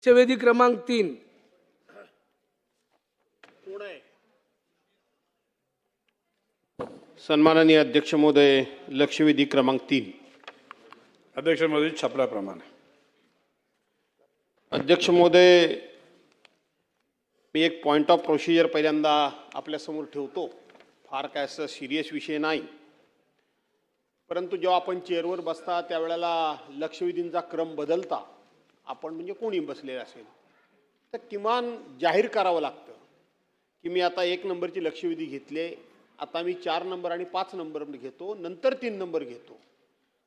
लक्षवेधी क्रमांक तीन. सन्माननीय अध्यक्ष महोदय लक्षवेधी क्रमांक तीन. अध्यक्ष महोदय छापल्याप्रमाणे. अध्यक्ष महोदय मी एक पॉईंट ऑफ प्रोसिजर पहिल्यांदा आपल्यासमोर ठेवतो. फार काय असं सिरियस विषय नाही. परंतु जेव्हा आपण चेअरवर बसता त्यावेळेला लक्षवेधींचा क्रम बदलता. आपण म्हणजे कोणी बसलेलं असेल. तर किमान जाहीर करावं लागतं की मी आता एक नंबरची लक्षवेधी घेतले आता मी चार नंबर आणि पाच नंबर घेतो नंतर तीन नंबर घेतो.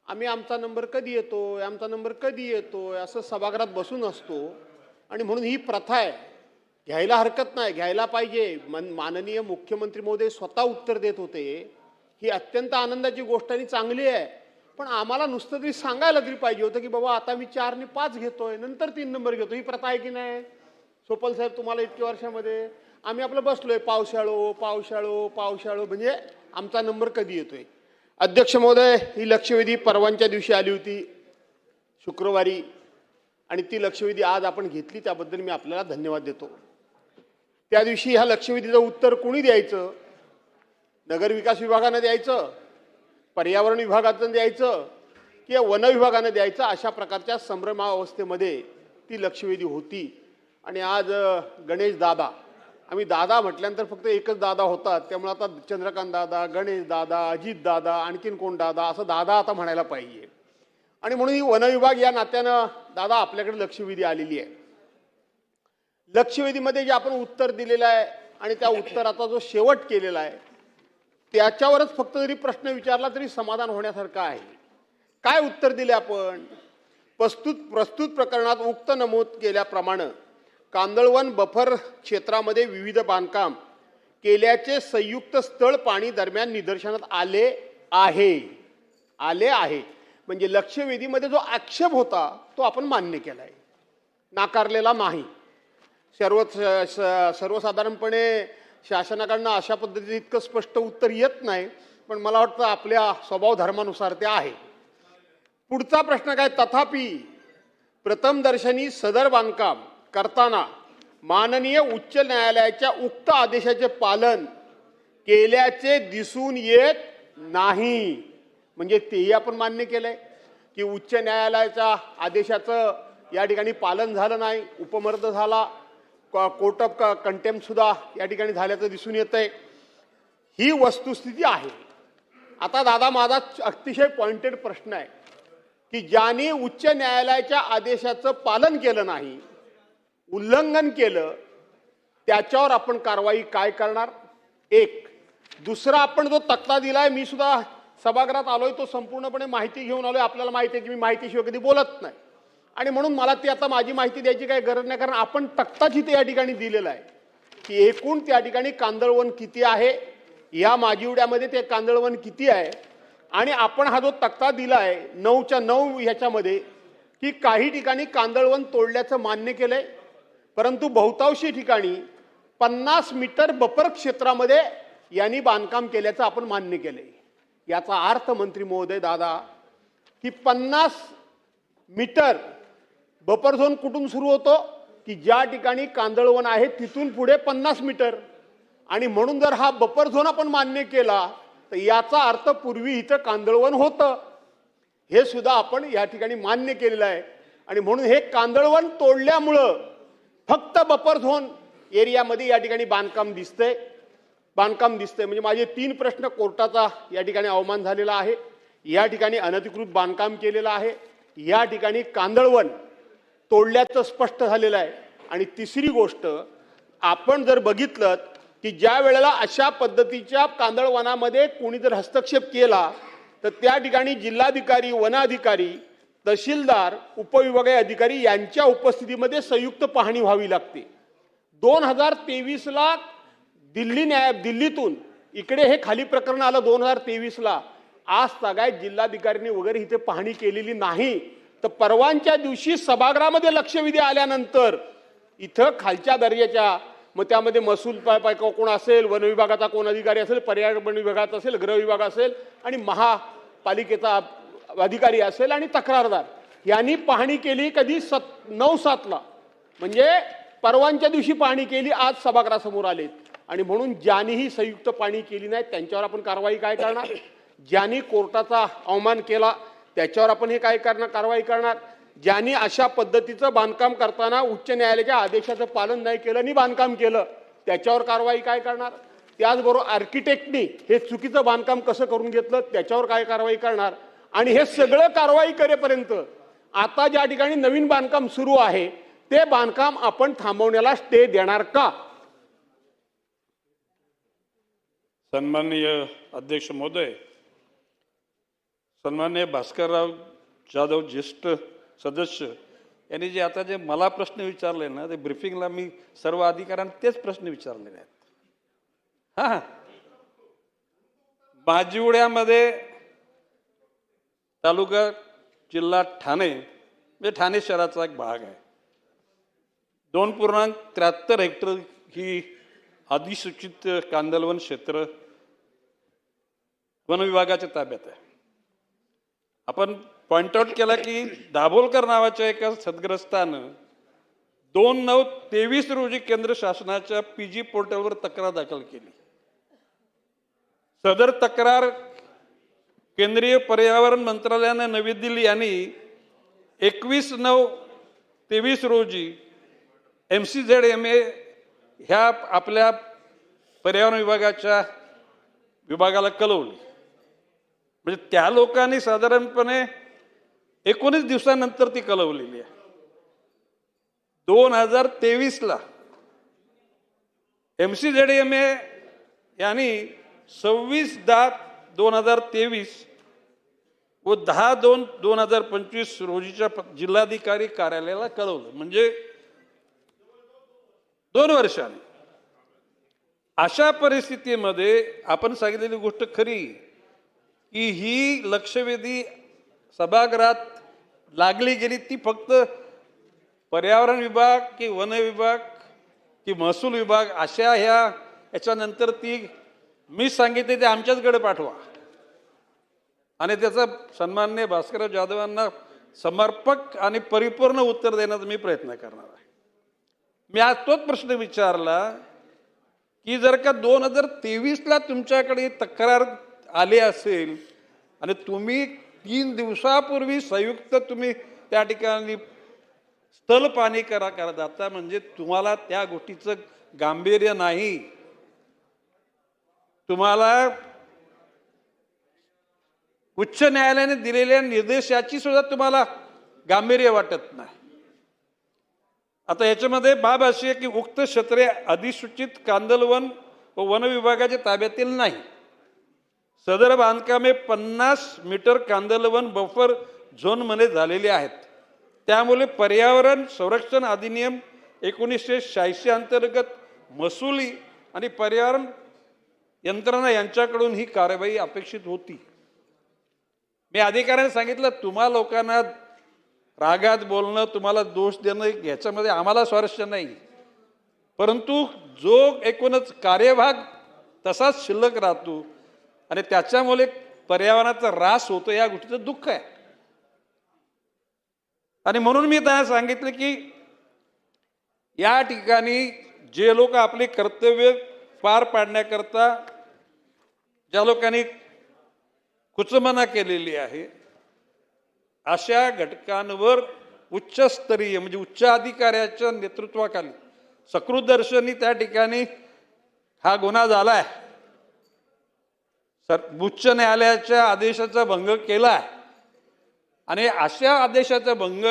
आम्ही आमचा नंबर कधी येतो आमचा नंबर कधी येतो असं सभागृहात बसून असतो. आणि म्हणून ही प्रथा आहे. घ्यायला हरकत नाही घ्यायला पाहिजे. मन माननीय मुख्यमंत्री महोदय स्वतः उत्तर देत होते. ही अत्यंत आनंदाची गोष्ट आणि चांगली आहे. पण आम्हाला नुसतं तरी सांगायला तरी पाहिजे होतं की बाबा आता मी चारने पाच घेतोय नंतर तीन नंबर घेतो. ही प्रथा आहे की नाही? सोपल साहेब तुम्हाला इतक्या वर्षामध्ये आम्ही आपलं बसलोय पावसाळो पावसाळो पावसाळो म्हणजे आमचा नंबर कधी येतोय? अध्यक्ष महोदय ही लक्षवेधी परवांच्या दिवशी आली होती शुक्रवारी आणि ती लक्षवेधी आज आपण घेतली त्याबद्दल मी आपल्याला धन्यवाद देतो. त्या दिवशी ह्या लक्षवेधीचं उत्तर कोणी द्यायचं? नगरविकास विभागानं द्यायचं? पर्यावरण विभागाचं द्यायचं किंवा वन विभागानं द्यायचं अशा प्रकारच्या संभ्रमावस्थेमध्ये ती लक्षवेधी होती. आणि आज गणेश दादा आम्ही दादा म्हटल्यानंतर फक्त एकच दादा होता त्यामुळे आता चंद्रकांत दादा गणेश दादा अजित दादा आणखीन कोण दादा असं दादा आता म्हणायला पाहिजे. आणि म्हणून ही वनविभाग या नात्यानं दादा आपल्याकडे लक्षवेधी आलेली आहे. लक्षवेधीमध्ये जे आपण उत्तर दिलेलं आहे आणि त्या उत्तराचा जो शेवट केलेला आहे त्याच्यावरच फक्त जरी प्रश्न विचारला तरी समाधान होण्यासारखं आहे. काय उत्तर दिले आपण? प्रस्तुत प्रस्तुत प्रकरणात उक्त नमूद केल्याप्रमाणे कांदळवन बफर क्षेत्रामध्ये विविध बांधकाम केल्याचे संयुक्त स्थळ पाणी दरम्यान निदर्शनात आले आहे. आले आहे. म्हणजे लक्षवेधीमध्ये जो आक्षेप होता तो आपण मान्य केला आहे नाकारलेला नाही. सर्व स- स- सर्वसाधारणपणे शासनाकडनं अशा पद्धतीचं इतकं स्पष्ट उत्तर येत नाही पण मला वाटतं आपल्या स्वभाव धर्मानुसार ते आहे. पुढचा प्रश्न काय? तथापि प्रथम दर्शनी सदर बांधकाम करताना माननीय उच्च न्यायालयाच्या उक्त आदेशाचे पालन केल्याचे दिसून येत नाही. म्हणजे तेही आपण मान्य केलंय की उच्च न्यायालयाच्या आदेशाचं या ठिकाणी पालन झालं नाही उपमर्द झाला कोर्ट ऑफ कंटेम्प्ट सुद्धा या ठिकाणी झाल्याचं दिसून येतं आहे ही वस्तुस्थिती आहे. आता दादा माझा अतिशय पॉइंटेड प्रश्न आहे की ज्याने उच्च न्यायालयाच्या आदेशाचं पालन केलं नाही उल्लंघन केलं त्याच्यावर आपण कारवाई काय करणार? एक. दुसरा आपण जो तक्ता दिलाय मी सुद्धा सभागृहात आलोय तो संपूर्णपणे माहिती घेऊन आलोय. आपल्याला माहिती आहे की मी माहितीशिवाय कधी बोलत नाही. आणि म्हणून मला ती आता माझी माहिती द्यायची काही गरज नाही कारण आपण तक्ताच इथे या ठिकाणी दिलेला आहे. की एकूण त्या ठिकाणी कांदळवन किती आहे या माजिवड्यामध्ये ते कांदळवन किती आहे आणि आपण हा जो तक्ता दिला आहे नऊच्या नऊ ह्याच्यामध्ये की काही ठिकाणी कांदळवन तोडल्याचं मान्य केलं आहे परंतु बहुतांशी ठिकाणी पन्नास मीटर बपर क्षेत्रामध्ये यांनी बांधकाम केल्याचं आपण मान्य केलंय. याचा अर्थ मंत्री महोदय दादा की पन्नास मीटर बफर झोन कुठून सुरू होतो? की ज्या ठिकाणी कांदळवन आहे तिथून पुढे पन्नास मीटर. आणि म्हणून जर हा बफर झोन आपण मान्य केला तर याचा अर्थ पूर्वी इथं कांदळवन होतं. हे सुद्धा आपण या ठिकाणी मान्य केलेलं आहे. आणि म्हणून हे कांदळवन तोडल्यामुळं फक्त बफर झोन एरियामध्ये या ठिकाणी बांधकाम दिसतंय. बांधकाम दिसतंय. म्हणजे माझे तीन प्रश्न कोर्टाचा या ठिकाणी अवमान झालेला आहे. या ठिकाणी अनधिकृत बांधकाम केलेलं आहे. या ठिकाणी कांदळवन तोडल्याचं स्पष्ट झालेलं आहे. आणि तिसरी गोष्ट आपण जर बघितलं की ज्या वेळेला अशा पद्धतीच्या कांदळवनामध्ये कोणी जर हस्तक्षेप केला तर त्या ठिकाणी जिल्हाधिकारी वनाधिकारी तहसीलदार उपविभागीय अधिकारी यांच्या उपस्थितीमध्ये संयुक्त पाहणी व्हावी लागते. दोन हजार तेवीसला दिल्ली न्याय दिल्लीतून इकडे हे खाली प्रकरण आलं दोन हजार तेवीसला. आज सगळ्या जिल्हाधिकाऱ्यांनी वगैरे इथे पाहणी केलेली नाही. तर परवांच्या दिवशी सभागृहामध्ये लक्षवेधी आल्यानंतर इथं खालच्या दर्जाच्या मग त्यामध्ये महसूल पाय पाय कोण असेल वन विभागाचा कोण अधिकारी असेल पर्यावरण विभागाचा असेल गृह विभाग असेल आणि महापालिकेचा अधिकारी असेल आणि तक्रारदार. यांनी पाहणी केली कधी सत नऊ सातला. म्हणजे परवांच्या दिवशी पाहणी केली आज सभागृहासमोर आलेत आणि म्हणून ज्यांनीही संयुक्त पाणी केली नाही त्यांच्यावर आपण कारवाई काय करणार? ज्यांनी कोर्टाचा अवमान केला त्याच्यावर आपण हे काय करणार कारवाई करणार? ज्यांनी अशा पद्धतीचं बांधकाम करताना उच्च न्यायालयाच्या आदेशाचं पालन नाही केलं आणि बांधकाम केलं त्याच्यावर कारवाई काय करणार? त्याचबरोबर आर्किटेक्टनी हे चुकीचं बांधकाम कसं करून घेतलं त्याच्यावर काय कारवाई करणार? आणि हे सगळं कारवाई करेपर्यंत आता ज्या ठिकाणी नवीन बांधकाम सुरू आहे ते बांधकाम आपण थांबवण्याला स्टे देणार का? सन्माननीय अध्यक्ष महोदय सन्माननीय भास्करराव जाधव ज्येष्ठ सदस्य यांनी जे आता जे मला प्रश्न विचारले ना ते ब्रिफिंगला मी सर्व अधिकाऱ्यांना तेच प्रश्न विचारलेले आहेत. हा माजिवड्यामध्ये तालुका जिल्हा ठाणे म्हणजे ठाणे शहराचा एक भाग आहे. दोन पूर्णांक त्र्याहत्तर हेक्टर ही अधिसूचित कांदलवन क्षेत्र वन विभागाच्या ताब्यात आहे. आपण पॉइंट आउट केला की दाभोलकर नावाच्या एका सदग्रस्तानं दोन नऊ तेवीस रोजी केंद्र शासनाच्या पी जी पोर्टलवर तक्रार दाखल केली. सदर तक्रार केंद्रीय पर्यावरण मंत्रालयाने नवी दिल्ली यांनी एकवीस नऊ तेवीस रोजी M C Z M A ह्या आपल्या पर्यावरण विभागाच्या विभागाला कळवली म्हणजे त्या लोकांनी साधारणपणे एकोणीस दिवसानंतर ती कळवलेली आहे. दोन हजार तेवीसला M C Z M A यांनी सव्वीस दहा दोन हजार तेवीस व दहा दोन दोन हजार पंचवीस रोजीच्या जिल्हाधिकारी कार्यालयाला कळवलं. म्हणजे दोन वर्षांनी. अशा परिस्थितीमध्ये आपण सांगितलेली गोष्ट खरी. की ही लक्षवेधी सभागृहात लागली गेली ती फक्त पर्यावरण विभाग की वन विभाग की महसूल विभाग अशा ह्या याच्यानंतर ती मी सांगितले ते आमच्याचकडे पाठवा. आणि त्याचा सन्मान्य भास्करराव जाधवांना समर्पक आणि परिपूर्ण उत्तर देण्याचा मी प्रयत्न करणार आहे. मी आज तोच प्रश्न विचारला की जर का दोन हजार तेवीसला तुमच्याकडे तक्रार आले असेल आणि तुम्ही तीन दिवसापूर्वी संयुक्त तुम्ही त्या ठिकाणी स्थल पाणी करा करा. जाता म्हणजे तुम्हाला त्या गोष्टीचं गांभीर्य नाही. तुम्हाला उच्च न्यायालयाने दिलेल्या निर्देशाची सुद्धा तुम्हाला गांभीर्य वाटत नाही. आता याच्यामध्ये बाब अशी आहे की उक्त क्षेत्रे अधिसूचित कांदलवन व वन विभागाच्या ताब्यातील नाही. सदर बांधकामे पन्नास मीटर कांदलवन बफर झोनमध्ये झालेली आहेत. त्यामुळे पर्यावरण संरक्षण अधिनियम एकोणीसशे शहाऐंशी अंतर्गत महसुली आणि पर्यावरण यंत्रणा यांच्याकडून ही कार्यवाही अपेक्षित होती. मी अधिकाऱ्यांनी सांगितलं तुम्हा लोकांना रागात बोलणं तुम्हाला दोष देणं याच्यामध्ये आम्हाला स्वारस्य नाही. परंतु जो एकूणच कार्यभाग तसाच शिल्लक राहतो आणि त्याच्यामुळे पर्यावरणाचा ऱ्हास होतो या गोष्टीचं दुःख आहे. आणि म्हणून मी त्यांना सांगितलं की या ठिकाणी जे लोक आपले कर्तव्य पार पाडण्याकरता ज्या लोकांनी कुचमना केलेली आहे अशा घटकांवर उच्चस्तरीय म्हणजे उच्च अधिकाऱ्याच्या नेतृत्वाखाली सकृतदर्शनी त्या ठिकाणी हा गुन्हा झालाय. सर उच्च न्यायालयाच्या आदेशाचा भंग केलाय. आणि अशा आदेशाचा भंग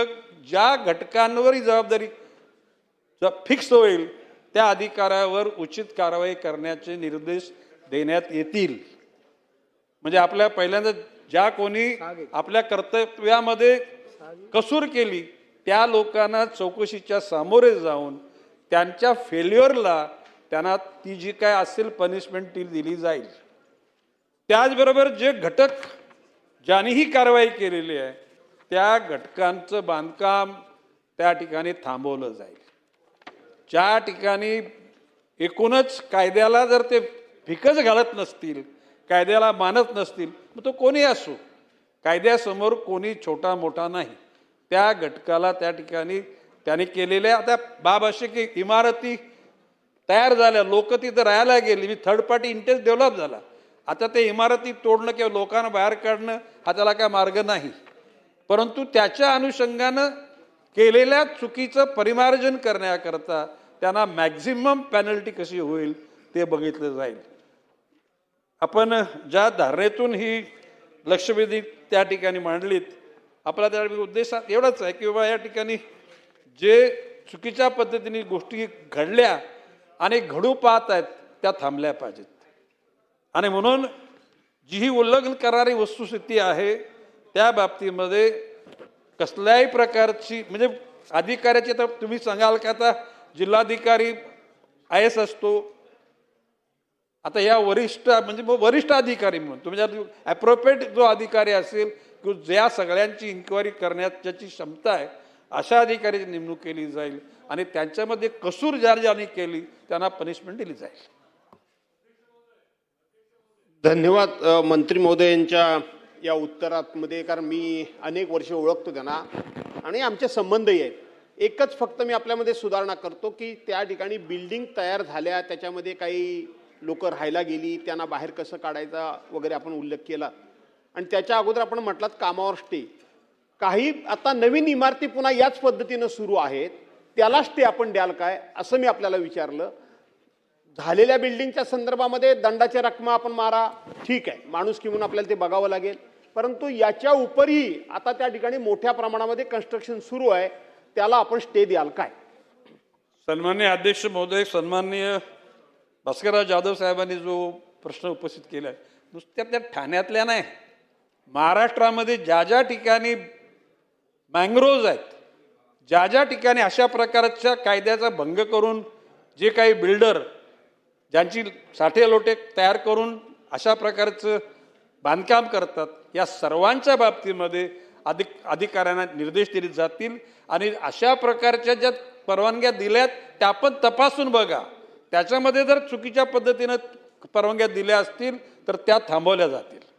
ज्या घटकांवर ही जबाबदारी फिक्स होईल त्या अधिकाऱ्यावर उचित कारवाई करण्याचे निर्देश देण्यात येतील. म्हणजे आपल्या पहिल्यांदा ज्या कोणी आपल्या कर्तव्यामध्ये कसूर केली त्या लोकांना चौकशीच्या सामोरे जाऊन त्यांच्या फेल्युअरला त्यांना ती जी काय असेल पनिशमेंट ती दिली जाईल. त्याचबरोबर जे घटक ज्यांनीही कारवाई केलेली आहे त्या घटकांचं बांधकाम त्या ठिकाणी थांबवलं जाईल. ज्या ठिकाणी एकूणच कायद्याला जर ते फिकच घालत नसतील कायद्याला मानत नसतील मग तो कोणी असो? कायद्यासमोर कोणी छोटा मोठा नाही. त्या घटकाला त्या ठिकाणी त्याने केलेल्या आता बाब असे की इमारती तयार झाल्या लोक तिथं राहायला गेली मी थर्ड पार्टी इंटरेस्ट डेव्हलप झाला. आता ते इमारती तोडणं किंवा लोकांना बाहेर काढणं हा त्याला काय मार्ग नाही. परंतु त्याच्या अनुषंगानं केलेल्या चुकीचं परिमार्जन करण्याकरता त्यांना मॅक्झिमम पॅनल्टी कशी होईल ते बघितलं जाईल. आपण ज्या धारणेतून ही लक्षवेधी त्या ठिकाणी मांडलीत आपला त्या उद्देश एवढाच आहे की बाबा या ठिकाणी जे चुकीच्या पद्धतीने गोष्टी घडल्या आणि घडू पाहत आहेत त्या थांबल्या पाहिजेत. आणि म्हणून जी ही उल्लंघन करणारी वस्तुस्थिती आहे त्या बाबतीमध्ये कसल्याही प्रकारची म्हणजे अधिकाऱ्याची तर तुम्ही सांगाल का आता जिल्हाधिकारी आय एस असतो आता या वरिष्ठ म्हणजे वरिष्ठ अधिकारी म्हणून तुम्ही ॲप्रोप्रिएट जो अधिकारी असेल की ज्या सगळ्यांची इन्क्वायरी करण्याची ज्याची क्षमता आहे अशा अधिकाऱ्याची नेमणूक केली जाईल आणि त्यांच्यामध्ये कसूर ज्या ज्यांनी केली त्यांना पनिशमेंट दिली जाईल. धन्यवाद मंत्री महोदयांच्या या उत्तरातमध्ये कारण मी अनेक वर्ष ओळखतो त्यांना आणि आमचे संबंधही आहेत. एकच फक्त मी आपल्यामध्ये सुधारणा करतो की त्या ठिकाणी बिल्डिंग तयार झाल्या त्याच्यामध्ये काही लोकं राहायला गेली त्यांना बाहेर कसं काढायचा वगैरे आपण उल्लेख केला. आणि त्याच्या अगोदर आपण म्हटलात कामावर स्टे काही आता नवीन इमारती पुन्हा याच पद्धतीनं सुरू आहेत त्याला स्टे आपण द्याल काय असं मी आपल्याला विचारलं. झालेल्या बिल्डिंगच्या संदर्भामध्ये दंडाच्या रकमा आपण मारा. ठीक आहे. माणूस म्हणून आपल्याला ते बघावं लागेल. परंतु याच्या उपरही आता त्या ठिकाणी मोठ्या प्रमाणामध्ये कन्स्ट्रक्शन सुरू आहे. त्याला आपण स्टे द्याल. काय? सन्मान्य अध्यक्ष महोदय सन्माननीय भास्करराव जाधव साहेबांनी जो प्रश्न उपस्थित केला आहे नुसत्या त्या ठाण्यातल्या नाही. महाराष्ट्रामध्ये ज्या ज्या ठिकाणी मँग्रोव्ज आहेत ज्या ज्या ठिकाणी अशा प्रकारच्या कायद्याचा भंग करून जे काही बिल्डर ज्यांची साठे लोटे तयार करून अशा प्रकारचं बांधकाम करतात या सर्वांच्या बाबतीमध्ये अधिक अधिकाऱ्यांना निर्देश दिले जातील. आणि अशा प्रकारच्या ज्या परवानग्या दिल्यात त्या पण तपासून बघा. त्याच्यामध्ये जर चुकीच्या पद्धतीनं परवानग्या दिल्या असतील तर त्या थांबवल्या जातील.